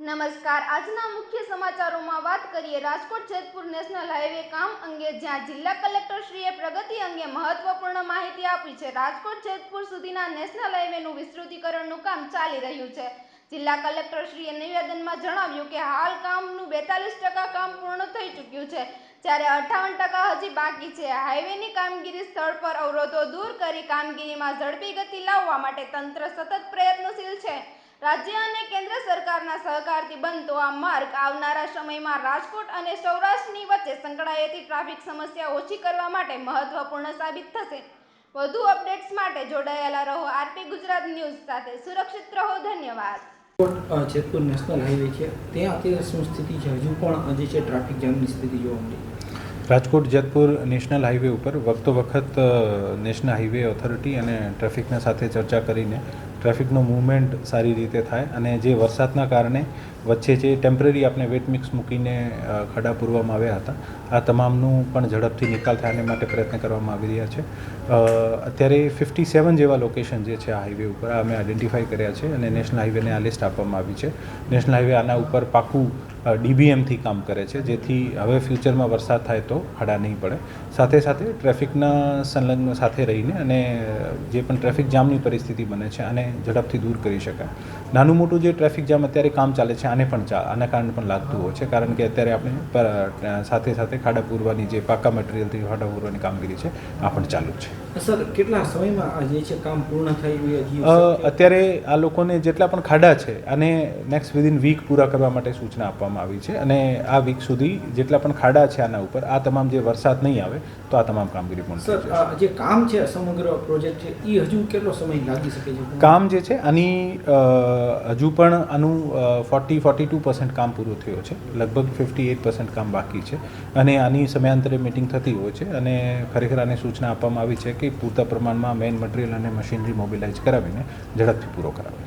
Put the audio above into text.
નમસ્કાર. આજના મુખ્ય સમાચારોમાં વાત કરીએ. રાજકોટ જેતપુર નેશનલ હાઈવે કામ અંગે, જ્યાં જિલ્લા કલેક્ટરશ્રીએ પ્રગતિ અંગે મહત્વપૂર્ણ માહિતી આપી છે. રાજકોટ જેતપુર સુધીના નેશનલ હાઈવેનું વિસ્તૃતિકરણનું કામ ચાલી રહ્યું છે. જિલ્લા કલેક્ટરશ્રીએ નિવેદનમાં જણાવ્યું કે હાલ કામનું બેતાલીસ ટકા કામ પૂર્ણ થઈ ચૂક્યું છે, જ્યારે અઠ્ઠાવન ટકા હજી બાકી છે. હાઈવેની કામગીરી સ્થળ પર અવરોધો દૂર કરી કામગીરીમાં ઝડપી ગતિ લાવવા માટે તંત્ર સતત પ્રયત્નશીલ છે. રાજ્ય અને કેન્દ્ર સરકારના સહકારથી બનતો આ માર્ગ આવનારા સમયમાં રાજકોટ અને સૌરાષ્ટ્રની વચ્ચે સંકળાયેલી ટ્રાફિક સમસ્યા ઓછી કરવા માટે મહત્વપૂર્ણ સાબિત થશે. વધુ અપડેટ્સ માટે જોડાયેલા રહો આરપી ગુજરાત ન્યૂઝ સાથે. સુરક્ષિત રહો. ધન્યવાદ. જેતપુર નેશનલ હાઈવે છે. ત્યાં અત્યારે શું સ્થિતિ છે? હજુ પણ જે છે, ટ્રાફિક જામની સ્થિતિ જોવા મળી. રાજકોટ, જેતપુર નેશનલ હાઈવે ઉપર વખતો વખત નેશનલ હાઈવે ઓથોરિટી અને ટ્રાફિકના સાથે ચર્ચા કરીને ટ્રાફિકનો મૂવમેન્ટ સારી રીતે થાય અને જે વરસાદના કારણે વચ્ચે જે ટેમ્પરરી આપણે વેટ મિક્સ મૂકીને ખડા પૂરવામાં આવ્યા હતા, આ તમામનું પણ ઝડપથી નિકાલ થાય એને માટે પ્રયત્ન કરવામાં આવી રહ્યા છે. અત્યારે ફિફ્ટી સેવન જેવા લોકેશન જે છે આ હાઈવે ઉપર અમે આઈડેન્ટિફાઈ કર્યા છે અને નેશનલ હાઈવેને આ લિસ્ટ આપવામાં આવી છે. નેશનલ હાઈવે આના ઉપર પાકું ડીબીએમથી કામ કરે છે, જેથી હવે ફ્યુચરમાં વરસાદ થાય તો ખડા નહીં પડે. સાથે સાથે ટ્રાફિકના સંલગ્ન સાથે રહીને અને જે પણ ટ્રાફિક જામની પરિસ્થિતિ બને છે આને ઝડપથી દૂર કરી શકાય. નાનું મોટું જે ટ્રાફિક જામ અત્યારે કામ ચાલે છે આને પણ ચા આના કારણે પણ લાગતું હોય છે. કારણ કે અત્યારે આપણે સાથે સાથે ખાડા પૂરવાની જે પાકા મટીરિયલથી ખાડા પૂરવાની કામગીરી છે આ પણ ચાલુ જ છે. સર કેટલા સમયમાં આ જે છે કામ પૂર્ણ થઈ? અત્યારે આ લોકોને જેટલા પણ ખાડા છે અને નેક્સ્ટ વિધિન વીક પૂરા કરવા માટે સૂચના આપવામાં આવી છે. અને આ વીક સુધી જેટલા પણ ખાડા છે આના ઉપર આ તમામ જે વરસાદ નહીં આવે તો આ તમામ કામગીરી આ જે કામ છે સમગ્ર પ્રોજેક્ટ છે એ હજુ કેટલો સમય લાગી શકે છે? કામ જે છે, આની હજુ પણ આનું ફોર્ટી ફોર્ટી ટુ પર્સન્ટ કામ પૂરું થયું છે. લગભગ ફિફ્ટી એટ પર્સન્ટ કામ બાકી છે. અને આની સમયાંતરે મિટિંગ થતી હોય છે અને ખરેખર આને સૂચના આપવામાં આવી છે કે પૂરતા પ્રમાણમાં મેઇન મટીરિયલ અને મશીનરી મોબિલાઇઝ કરાવીને ઝડપથી પૂરો કરાવે.